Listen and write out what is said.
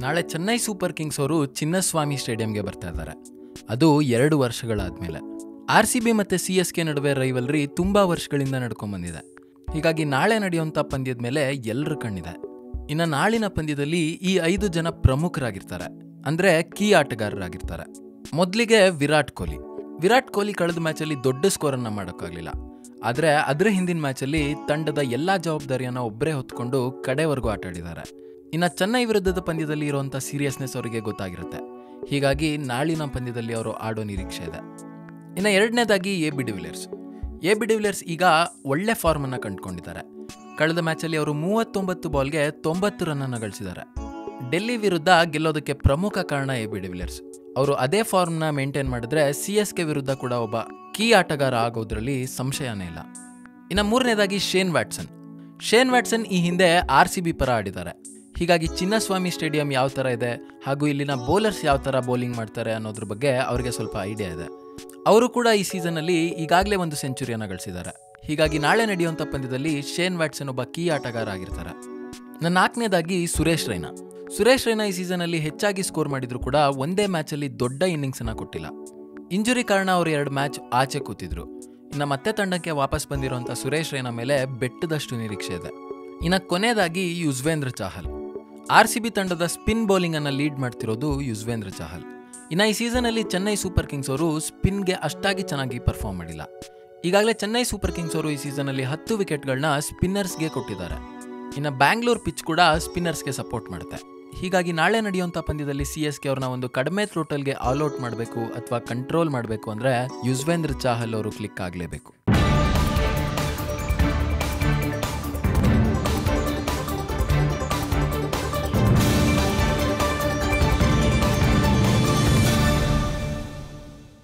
ನಾಳೆ Chennai super Kings ಅವರು ಚಿನ್ನಸ್ವಾಮಿ ಸ್ಟೇಡಿಯಂಗೆ ಬರ್ತಾ ಇದ್ದಾರೆ. ಅದು ಎರಡು ವರ್ಷಗಳಾದ್ಮೇಲೆ. ಆರ್ ಸಿ ಬಿ ಮತ್ತು ಸಿ ಎಸ್ ಕೆ ನಡುವೆ ರೈವಲ್ರಿ ತುಂಬ ವರ್ಷಗಳಿಂದ ನಡ್ಕೊಂಡ್ಬಂದಿದೆ. ಹೀಗಾಗಿ ನಾಳೆ ನಡೆಯುವಂಥ ಪಂದ್ಯದ ಮೇಲೆ ಎಲ್ಲರ ಕಣ್ಣಿದೆ. ಇನ್ನು ನಾಳಿನ ಪಂದ್ಯದಲ್ಲಿ ಈ ಐದು ಜನ ಪ್ರಮುಖರಾಗಿರ್ತಾರೆ. ಅಂದರೆ ಕೀ ಆಟಗಾರರಾಗಿರ್ತಾರೆ. ಮೊದಲಿಗೆ ವಿರಾಟ್ ಕೊಹ್ಲಿ. ವಿರಾಟ್ ಕೊಹ್ಲಿ ಕಳೆದ ಮ್ಯಾಚಲ್ಲಿ ದೊಡ್ಡ ಸ್ಕೋರನ್ನು ಮಾಡೋಕ್ಕಾಗಲಿಲ್ಲ. ಆದರೆ ಅದರ ಹಿಂದಿನ ಮ್ಯಾಚಲ್ಲಿ ತಂಡದ ಎಲ್ಲ ಜವಾಬ್ದಾರಿಯನ್ನು ಒಬ್ಬರೇ ಹೊತ್ಕೊಂಡು ಕಡೆವರೆಗೂ ಆಟ ಆಡಿದ್ದಾರೆ ಇನ್ನು ಚೆನ್ನೈ ವಿರುದ್ಧದ ಪಂದ್ಯದಲ್ಲಿ ಇರುವಂಥ ಸೀರಿಯಸ್ನೆಸ್ ಅವರಿಗೆ ಗೊತ್ತಾಗಿರುತ್ತೆ. ಹೀಗಾಗಿ ನಾಳಿನ ಪಂದ್ಯದಲ್ಲಿ ಅವರು ಆಡೋ ನಿರೀಕ್ಷೆ ಇದೆ. ಇನ್ನು ಎರಡನೇದಾಗಿ A B de Villiers. A B de Villiers ಈಗ ಒಳ್ಳೆ ಫಾರ್ಮನ್ನು ಕಂಡುಕೊಂಡಿದ್ದಾರೆ. ಕಳೆದ ಮ್ಯಾಚಲ್ಲಿ ಅವರು ಮೂವತ್ತೊಂಬತ್ತು ಬಾಲ್ಗೆ ತೊಂಬತ್ತು ರನ್ನನ್ನು ಗಳಿಸಿದ್ದಾರೆ. ಡೆಲ್ಲಿ ವಿರುದ್ಧ ಗೆಲ್ಲೋದಕ್ಕೆ ಪ್ರಮುಖ ಕಾರಣ ಎ ಬಿ ಡಿವಿಲಿಯರ್ಸ್. ಅವರು ಅದೇ ಫಾರ್ಮ್ನ ಮೇಂಟೈನ್ ಮಾಡಿದ್ರೆ ಸಿ ಎಸ್ ಕೆ ವಿರುದ್ಧ ಕೂಡ ಒಬ್ಬ ಕೀ ಆಟಗಾರ ಆಗೋದ್ರಲ್ಲಿ ಸಂಶಯನೇ ಇಲ್ಲ. ಇನ್ನು ಮೂರನೇದಾಗಿ ಶೇನ್ ವ್ಯಾಟ್ಸನ್. ಶೇನ್ ವ್ಯಾಟ್ಸನ್ ಈ ಹಿಂದೆ ಆರ್ ಸಿ ಬಿ ಪರ ಆಡಿದ್ದಾರೆ. ಹೀಗಾಗಿ ಚಿನ್ನಸ್ವಾಮಿ ಸ್ಟೇಡಿಯಂ ಯಾವ ಥರ ಇದೆ ಹಾಗೂ ಇಲ್ಲಿನ ಬೌಲರ್ಸ್ ಯಾವ ಥರ ಬೌಲಿಂಗ್ ಮಾಡ್ತಾರೆ ಅನ್ನೋದ್ರ ಬಗ್ಗೆ ಅವರಿಗೆ ಸ್ವಲ್ಪ ಐಡಿಯಾ ಇದೆ. ಅವರು ಕೂಡ ಈ ಸೀಸನ್ನಲ್ಲಿ ಈಗಾಗಲೇ ಒಂದು ಸೆಂಚುರಿಯನ್ನು ಗಳಿಸಿದ್ದಾರೆ. ಹೀಗಾಗಿ ನಾಳೆ ನಡೆಯುವಂಥ ಪಂದ್ಯದಲ್ಲಿ ಶೇನ್ ವ್ಯಾಟ್ಸನ್ ಒಬ್ಬ ಕೀ ಆಟಗಾರ ಆಗಿರ್ತಾರೆ. ನನ್ನ ನಾಲ್ಕನೇದಾಗಿ ಸುರೇಶ್ ರೈನಾ. ಸುರೇಶ್ ರೈನಾ ಈ ಸೀಸನಲ್ಲಿ ಹೆಚ್ಚಾಗಿ ಸ್ಕೋರ್ ಮಾಡಿದ್ರು ಕೂಡ ಒಂದೇ ಮ್ಯಾಚಲ್ಲಿ ದೊಡ್ಡ ಇನ್ನಿಂಗ್ಸನ್ನು ಕೊಟ್ಟಿಲ್ಲ. ಇಂಜುರಿ ಕಾರಣ ಅವರು ಎರಡು ಮ್ಯಾಚ್ ಆಚೆ ಕೂತಿದ್ರು. ಇನ್ನು ಮತ್ತೆ ತಂಡಕ್ಕೆ ವಾಪಸ್ ಬಂದಿರುವಂಥ ಸುರೇಶ್ ರೈನಾ ಮೇಲೆ ಬೆಟ್ಟದಷ್ಟು ನಿರೀಕ್ಷೆ ಇದೆ. ಇನ್ನು ಕೊನೆಯದಾಗಿ Yuzvendra Chahal. R C B ತಂಡದ ಸ್ಪಿನ್ ಬೌಲಿಂಗನ್ನು ಲೀಡ್ ಮಾಡ್ತಿರೋದು ಯುಜ್ವೇಂದ್ರ ಚಹಲ್. ಇನ್ನು ಈ ಸೀಸನಲ್ಲಿ ಚೆನ್ನೈ ಸೂಪರ್ ಕಿಂಗ್ಸ್ ಅವರು ಸ್ಪಿನ್ಗೆ ಅಷ್ಟಾಗಿ ಚೆನ್ನಾಗಿ ಪರ್ಫಾರ್ಮ್ ಮಾಡಿಲ್ಲ. ಈಗಾಗಲೇ ಚೆನ್ನೈ ಸೂಪರ್ ಕಿಂಗ್ಸ್ ಅವರು ಈ ಸೀಸನಲ್ಲಿ ಹತ್ತು ವಿಕೆಟ್ಗಳನ್ನ ಸ್ಪಿನ್ನರ್ಸ್ಗೆ ಕೊಟ್ಟಿದ್ದಾರೆ. ಇನ್ನು ಬ್ಯಾಂಗ್ಳೂರ್ ಪಿಚ್ ಕೂಡ ಸ್ಪಿನ್ನರ್ಸ್ಗೆ ಸಪೋರ್ಟ್ ಮಾಡುತ್ತೆ. ಹೀಗಾಗಿ ನಾಳೆ ನಡೆಯುವಂಥ ಪಂದ್ಯದಲ್ಲಿ ಸಿ ಎಸ್ ಕೆ ಅವ್ರನ್ನ ಒಂದು ಕಡಿಮೆ ಥ್ರೋಟಲ್ಗೆ ಆಲ್ಔಟ್ ಮಾಡಬೇಕು ಅಥವಾ ಕಂಟ್ರೋಲ್ ಮಾಡಬೇಕು ಅಂದರೆ ಯುಜ್ವೇಂದ್ರ ಚಾಹಲ್ ಅವರು ಕ್ಲಿಕ್ ಆಗಲೇಬೇಕು.